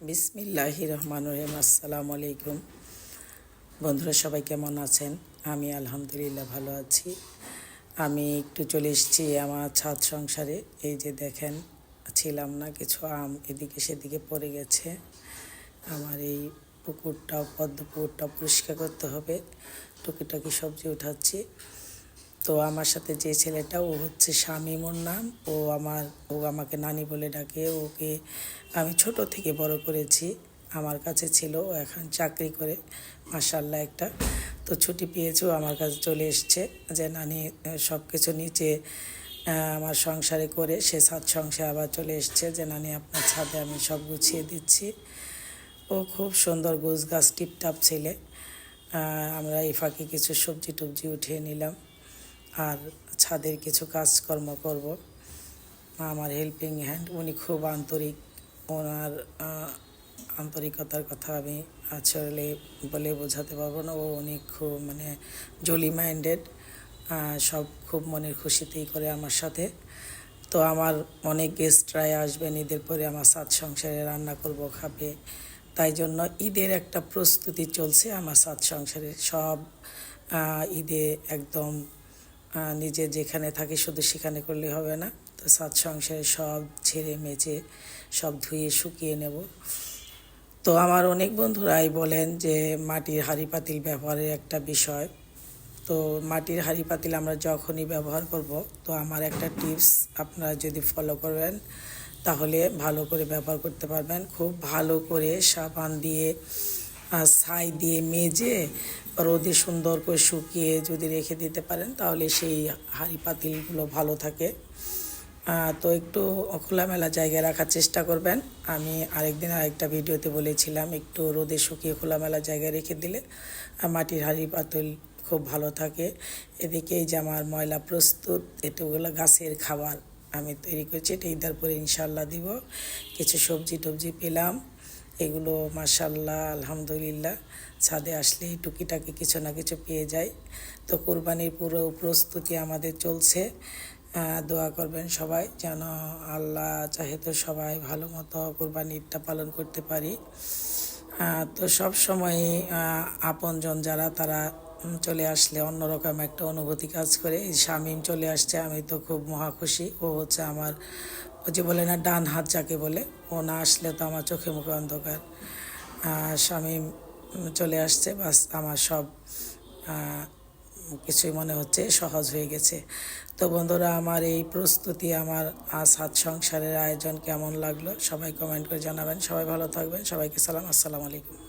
বিসমিল্লাহি রহমান রহিম, আসসালামু আলাইকুম। বন্ধুরা, সবাই কেমন আছেন? আমি আলহামদুলিল্লাহ ভালো আছি। আমি একটু চলে এসেছি আমার ছাদ সংসারে। এই যে দেখেন, ছিলাম না, কিছু আম এদিকে সেদিকে পড়ে গেছে। আমার এই পুকুরটা পদ্ম পুকুরটা পরিষ্কার করতে হবে। টুকিটাকি সবজি উঠাচ্ছি। তো আমার সাথে যে ছেলেটা, ও হচ্ছে শামীম নাম। ও আমার, ও আমাকে নানি বলে ডাকে। ওকে আমি ছোট থেকে বড় করেছি। আমার কাছে ছিল, ও এখন চাকরি করে মাসাল্লাহ একটা। তো ছুটি পেয়েছেও আমার কাছে চলে এসছে। যে নানি সব কিছু নিচে আমার সংসারে করে, সে সাত সংসারে আবার চলে এসছে। যে নানি, আপনার ছাদে আমি সব গুছিয়ে দিচ্ছি। ও খুব সুন্দর গোছ গাছ টিপটাপ ছেলে। আমরা এই ফাঁকে কিছু সবজি টবজি উঠিয়ে নিলাম। আর ছাদের কিছু কাজকর্ম করব। আমার হেল্পিং হ্যান্ড উনি খুব আন্তরিক। ওনার আন্তরিকতার কথা আমি আসলে বলে বোঝাতে পারব না। ও উনি খুব মানে জলি মাইন্ডেড সব খুব মনের খুশিতেই করে আমার সাথে। তো আমার অনেক গেস্টরাই আসবেন, ঈদের পরে আমার সাত সংসারে রান্না করব, খাবে। তাই জন্য ঈদের একটা প্রস্তুতি চলছে আমার সাত সংসারে। সব ঈদে একদম নিজে যেখানে থাকি শুধু সেখানে করলে হবে না। তো সাত সংসারে সব ছেড়ে মেজে সব ধুয়ে শুকিয়ে নেব। তো আমার অনেক বন্ধুরাই বলেন যে মাটির হাঁড়ি পাতিল ব্যবহারের একটা বিষয়। তো মাটির হাঁড়ি পাতিল আমরা যখনই ব্যবহার করব, তো আমার একটা টিপস আপনারা যদি ফলো করবেন, তাহলে ভালো করে ব্যবহার করতে পারবেন। খুব ভালো করে সাবান দিয়ে ছাই দিয়ে মেজে রোদে সুন্দর করে শুকিয়ে যদি রেখে দিতে পারেন, তাহলে সেই হাঁড়ি পাতিলগুলো ভালো থাকে। তো একটু খোলামেলা জায়গায় রাখার চেষ্টা করবেন। আমি আরেকদিন আরেকটা ভিডিওতে বলেছিলাম, একটু রোদে শুকিয়ে খোলামেলা জায়গায় রেখে দিলে মাটির হাঁড়ি পাতিল খুব ভালো থাকে। এদিকে এই যে আমার ময়লা প্রস্তুত এটুগুলো গাছের খাবার আমি তৈরি করছি, এটা ঈদার পরে ইনশাল্লাহ দিব। কিছু সবজি টবজি পেলাম। এগুলো মাসাল্লাহ আলহামদুলিল্লাহ। ছাদে আসলেই টুকিটাকি কিছু না কিছু পেয়ে যায় তো কোরবানির পুরো প্রস্তুতি আমাদের চলছে। দোয়া করবেন সবাই যেন আল্লাহ চাহে তো সবাই ভালো মতো কোরবানিটা পালন করতে পারি। তো সব সময় আপনজন যারা তারা চলে আসলে অন্যরকম একটা অনুভূতি কাজ করে। এই শামীম চলে আসছে, আমি তো খুব মহা খুশি। ও হচ্ছে আমার, ও যে বলে না, ডান হাত যাকে বলে, ও না আসলে তো আমার চোখে মুখে অন্ধকার। শামীম চলে আসছে, বাস আমার সব কিছুই মনে হচ্ছে সহজ হয়ে গেছে। তো বন্ধুরা, আমার এই প্রস্তুতি, আমার আজ হাত সংসারের আয়োজন কেমন লাগল সবাই কমেন্ট করে জানাবেন। সবাই ভালো থাকবেন, সবাইকে সালাম, আসসালামু আলাইকুম।